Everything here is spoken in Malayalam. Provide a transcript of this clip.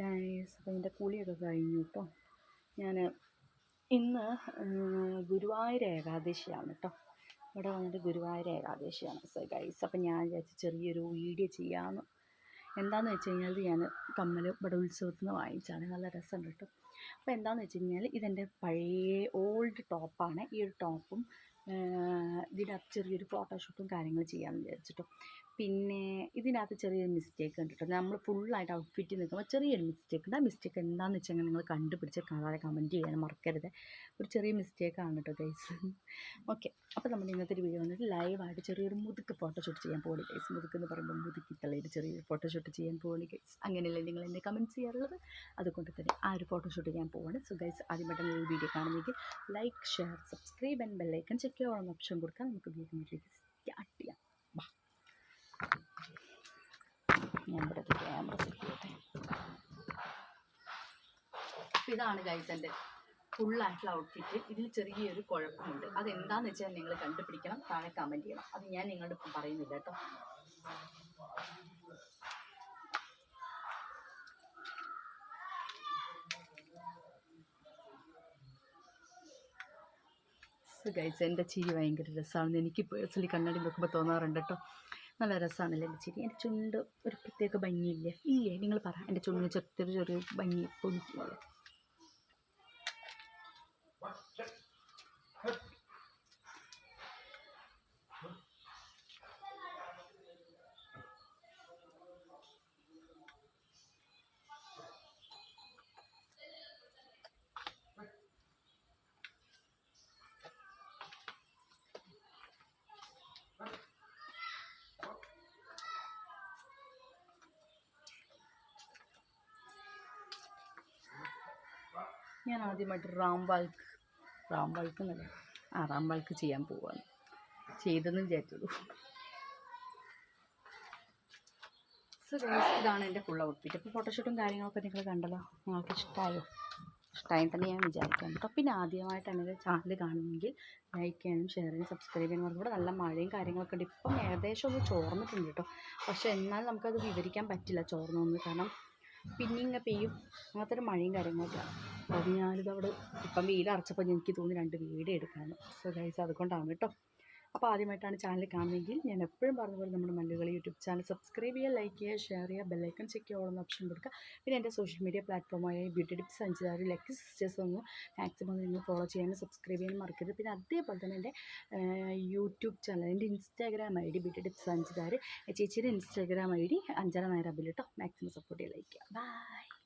ഗൈസ് അപ്പോൾ എന്റെ കുളിയൊക്കെ കഴിഞ്ഞു കേട്ടോ ഞാൻ ഇന്ന് ഗുരുവായൂർ ഏകാദശിയാണ് കേട്ടോ ഇവിടെ വന്നിട്ട് ഗുരുവായൂർ ഏകാദശിയാണ്. സോ ഗൈസ് അപ്പം ഞാൻ വിചാരിച്ചു ചെറിയൊരു വീഡിയോ ചെയ്യാമെന്ന് എന്താണെന്ന് വെച്ച് കഴിഞ്ഞാൽ ഞാൻ കമ്മൽ ഇവിടെ ഉത്സവത്തിൽ നിന്ന് വാങ്ങിച്ചാണ്. നല്ല രസമുണ്ട് കേട്ടോ അപ്പോൾ എന്താണെന്ന് വെച്ച് കഴിഞ്ഞാൽ ഇതെന്റെ പഴയ ഓൾഡ് ടോപ്പാണ് ഈ ഒരു ടോപ്പും ഇതിനകത്ത് ചെറിയൊരു ഫോട്ടോഷൂട്ടും കാര്യങ്ങൾ ചെയ്യാമെന്ന് വിചാരിച്ചിട്ടോ. പിന്നെ ഇതിനകത്ത് ചെറിയൊരു മിസ്റ്റേക്ക് ഉണ്ട് കേട്ടോ നമ്മൾ ഫുള്ളായിട്ട് ഔട്ട്ഫിറ്റ് നിൽക്കുമ്പോൾ ചെറിയൊരു മിസ്റ്റേക്ക് ഉണ്ട്. ആ മിസ്റ്റേക്ക് എന്താണെന്ന് വെച്ചാൽ നിങ്ങൾ കണ്ടുപിടിച്ച് കാണാതെ കമന്റ് ചെയ്യാൻ മറക്കരുത്. ഒരു ചെറിയ മിസ്റ്റേക്കാണ് കേട്ടോ ഗൈസ് ഓക്കെ അപ്പോൾ നമ്മൾ ഇന്നത്തെ ഒരു വീഡിയോ വന്നിട്ട് ലൈവായിട്ട് ചെറിയൊരു മുതുക്ക് ഫോട്ടോഷൂട്ട് ചെയ്യാൻ പോകുന്നു ഗൈസ് മുതുക്ക് എന്ന് പറയുമ്പോൾ മുതുക്കി തള്ളിയിട്ട് ചെറിയൊരു ഫോട്ടോഷൂട്ട് ചെയ്യാൻ പോകുന്നു ഗൈസ് അങ്ങനെയല്ലേ നിങ്ങൾ എന്നെ കമന്റ് ചെയ്യാറുള്ളത്? അതുകൊണ്ട് തന്നെ ആ ഒരു ഫോട്ടോഷൂട്ട് ചെയ്യാൻ പോവാണ്. സോ ഗൈസ് ആദ്യമായിട്ട് ഈ വീഡിയോ കാണുന്നെങ്കിൽ like share subscribe and bell icon check ചെയ്യാൻ ഓപ്ഷൻ കൊടുക്കാൻ നമുക്ക് വീഡിയോയിലേക്ക് സ്റ്റാർട്ട് ചെയ്യാം ബാ ഞാൻ ഇവിടെ ക്യാമറ സെറ്റ് ചെയ്യട്ടെ ഇതാണ് ഫുൾ ഫുള്ളായിട്ടുള്ള ഔട്ട്ഫിറ്റ് ഇതിൽ ചെറിയൊരു കുഴപ്പമുണ്ട്. അതെന്താണെന്ന് വെച്ചാൽ നിങ്ങൾ കണ്ടുപിടിക്കണം താഴെ കമന്റ് ചെയ്യണം. അത് ഞാൻ നിങ്ങളോട് പറയുന്നില്ല കേട്ടോ. ഗൈസ് എന്റെ ചിരി ഭയങ്കര രസമാണ് എനിക്ക് പേഴ്സണലി കണ്ണാടി നോക്കുമ്പോൾ തോന്നാറുണ്ട് കേട്ടോ. നല്ല രസമാണല്ലോ എന്റെ ചിരി. എന്റെ ചുണ്ട് ഒരു പ്രത്യേക ഭംഗിയില്ലേ? ഇല്ലേ? നിങ്ങൾ പറ. എന്റെ ചുണ്ടിന് ചെറിയൊരു ചെറിയ ഭംഗി. പൊന്നിക്കില്ലേ ഞാൻ ആദ്യമായിട്ട് റാംബാൾക്ക് റാംബാൾക്ക് എന്നല്ല. ആ റാംബാൾക്ക് ചെയ്യാൻ പോവാണ്. ചെയ്തെന്ന് വിചാരിച്ചുള്ളൂ ഇതാണ് എന്റെ ഫുൾ ഔട്ട്ഫിറ്റ് അപ്പോൾ ഫോട്ടോഷൂട്ടും കാര്യങ്ങളൊക്കെ നിങ്ങൾ കണ്ടല്ലോ. നിങ്ങൾക്ക് ഇഷ്ടമായോ ഇഷ്ടമായി തന്നെ ഞാൻ വിചാരിക്കാം കേട്ടോ പിന്നെ ആദ്യമായിട്ടാണ് എന്റെ ചാനൽ കാണുമെങ്കിൽ ലൈക്ക് ചെയ്യാനും ഷെയർ ചെയ്യാനും സബ്സ്ക്രൈബ് ചെയ്യാനും അതുകൂടെ നല്ല മഴയും കാര്യങ്ങളൊക്കെ ഉണ്ട്. ഇപ്പം ഏകദേശം ഒന്ന് ചോർന്നിട്ടുണ്ട് കേട്ടോ പക്ഷേ എന്നാൽ നമുക്കത് വിവരിക്കാൻ പറ്റില്ല ചോർന്നൊന്ന്. കാരണം പിന്നെ ഇങ്ങനെ പെയ്യും. അങ്ങനത്തെ മഴയും കാര്യങ്ങളൊക്കെ. അത് ഞാനിതവിടെ ഇപ്പം വീട് അടച്ചപ്പോൾ എനിക്ക് തോന്നി രണ്ട് വീഡിയോ എടുക്കാമെന്ന് സോ ഗൈസ് അതുകൊണ്ടാണ് കേട്ടോ അപ്പോൾ ആദ്യമായിട്ടാണ് ചാനൽ കാണുന്നതെങ്കിൽ ഞാൻ എപ്പോഴും പറഞ്ഞ പോലെ നമ്മുടെ മല്ലുകളി യൂട്യൂബ് ചാനൽ സബ്സ്ക്രൈബ് ചെയ്യുക ലൈക്ക് ചെയ്യുക ഷെയർ ചെയ്യുക ബെല്ലൈക്കൺ ചെക്ക് ചെയ്യുക ഓടുന്ന ഓപ്ഷൻ കൊടുക്കുക. പിന്നെ എന്റെ social media പ്ലാറ്റ്ഫോമായ beauty tips Anjuthara lucky sisters ഒന്ന് മാക്സിമം നിങ്ങൾ ഫോളോ ചെയ്യാനും സബ്സ്ക്രൈബ് ചെയ്യാനും മറക്കരുത്. പിന്നെ അതേപോലെ തന്നെ എന്റെ യൂട്യൂബ് ചാനൽ എന്റെ Instagram I D beauty tips Anjuthara ചേച്ചിയുടെ ഇൻസ്റ്റാഗ്രാം ഐ ഡി അഞ്ചര നേരം കേട്ടോ. മാക്സിമം സപ്പോർട്ട് ചെയ്യാൻ ലൈക്ക് ചെയ്യുക. ബൈ